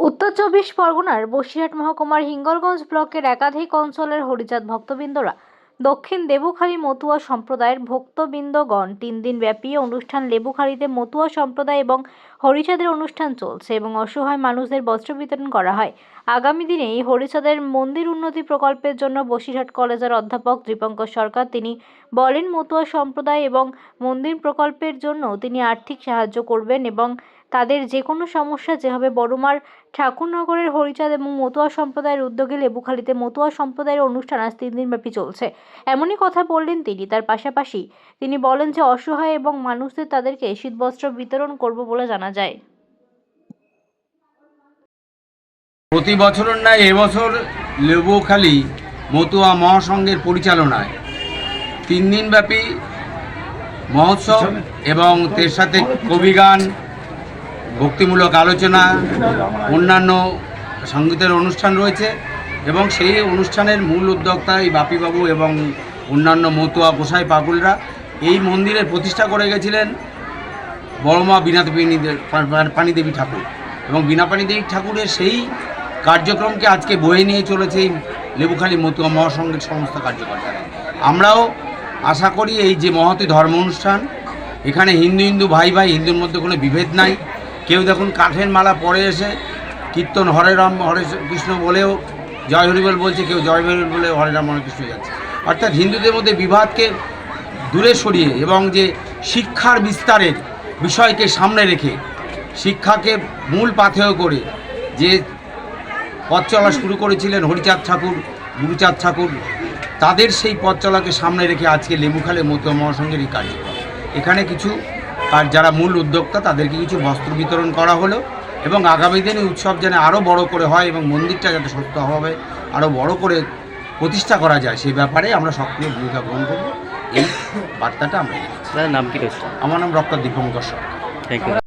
উত্তর চব্বিশ পরগনার বসিরহাট মহকুমার হিঙ্গলগঞ্জ ব্লকের একাধিক অঞ্চলের হরিচাঁদ ভক্তবৃন্দরা দক্ষিণ দেবুখালী মতুয়া সম্প্রদায়ের ভক্তবৃন্দগণ তিন দিন ব্যাপী অনুষ্ঠান লেবুখালীতে মতুয়া সম্প্রদায় এবং হরিচাঁদের অনুষ্ঠান চলছে এবং অসহায় মানুষদের বস্ত্র বিতরণ করা হয়। আগামী দিনে এই হরিচাঁদের মন্দির উন্নতি প্রকল্পের জন্য বসিরহাট কলেজের অধ্যাপক দীপঙ্কর সরকার, তিনি বলেন, মতুয়া সম্প্রদায় এবং মন্দির প্রকল্পের জন্য তিনি আর্থিক সাহায্য করবেন এবং তাদের যে কোনো সমস্যা যেভাবে বড়মার ঠাকুরনগরের হরিচাঁদ এবং মতুয়া সম্প্রদায়ের উদ্যোগে লেবুখালিতে মতুয়া সম্প্রদায়ের অনুষ্ঠান আজ তিন দিনব্যাপী চলছে। এমনই কথা বললেন তিনি। তার পাশাপাশি তিনি বলেন যে, অসহায় এবং মানুষদের তাদেরকে শীতবস্ত্র বিতরণ করব বলে জানা যায়। প্রতি বছরের ন্যায় এবছর লেবুখালী মতুয়া মহাসংঘের পরিচালনায় তিন দিনব্যাপী মহোৎসব এবং এর সাথে কবিগান ভক্তিমূলক আলোচনা, অন্যান্য সঙ্গীতের অনুষ্ঠান রয়েছে এবং সেই অনুষ্ঠানের মূল উদ্যোক্তা এই বাপিবাবু এবং অন্যান্য মতুয়া গোসাই পাগুলরা এই মন্দিরের প্রতিষ্ঠা করে গেছিলেন বড়মা বীণাপাণী পাণীদেবী ঠাকুর এবং বীণাপাণী দেবী ঠাকুরের সেই কার্যক্রমকে আজকে বয়ে নিয়ে চলেছে এই লেবুখালী মতুয়া মহাসংঘের সমস্ত কার্যকর্তারা। আমরাও আশা করি এই যে মহতি ধর্ম অনুষ্ঠান, এখানে হিন্দু হিন্দু ভাই ভাই, হিন্দুর মধ্যে কোনো বিভেদ নাই। কেউ দেখুন কাঠের মালা পরে এসে কীর্তন হরে রাম, হরে কৃষ্ণ বলেও জয় হরিবল বলছে, কেউ জয় হরিবল বলে হরে রাম, হরে কৃষ্ণ যাচ্ছে। অর্থাৎ হিন্দুদের মধ্যে বিবাদকে দূরে সরিয়ে এবং যে শিক্ষার বিস্তারের বিষয়কে সামনে রেখে শিক্ষাকে মূল পাথেয় করে যে পথ চলা শুরু করেছিলেন হরিচাঁদ ঠাকুর, গুরুচাঁদ ঠাকুর, তাদের সেই পথ চলাকে সামনে রেখে আজকে লেবুখালে মধ্য মহাসংঘের এই এখানে কিছু আর যারা মূল উদ্যোক্তা তাদেরকে কিছু বস্ত্র বিতরণ করা হলো এবং আগামী দিনে উৎসব যেন আরও বড় করে হয় এবং মন্দিরটা যাতে সত্য হবে আরও বড় করে প্রতিষ্ঠা করা যায় সেই ব্যাপারে আমরা সক্রিয় ভূমিকা গ্রহণ করব। এই বার্তাটা আমরা নাম কি আমার নাম doctor Dipankar Sarkar. Thank you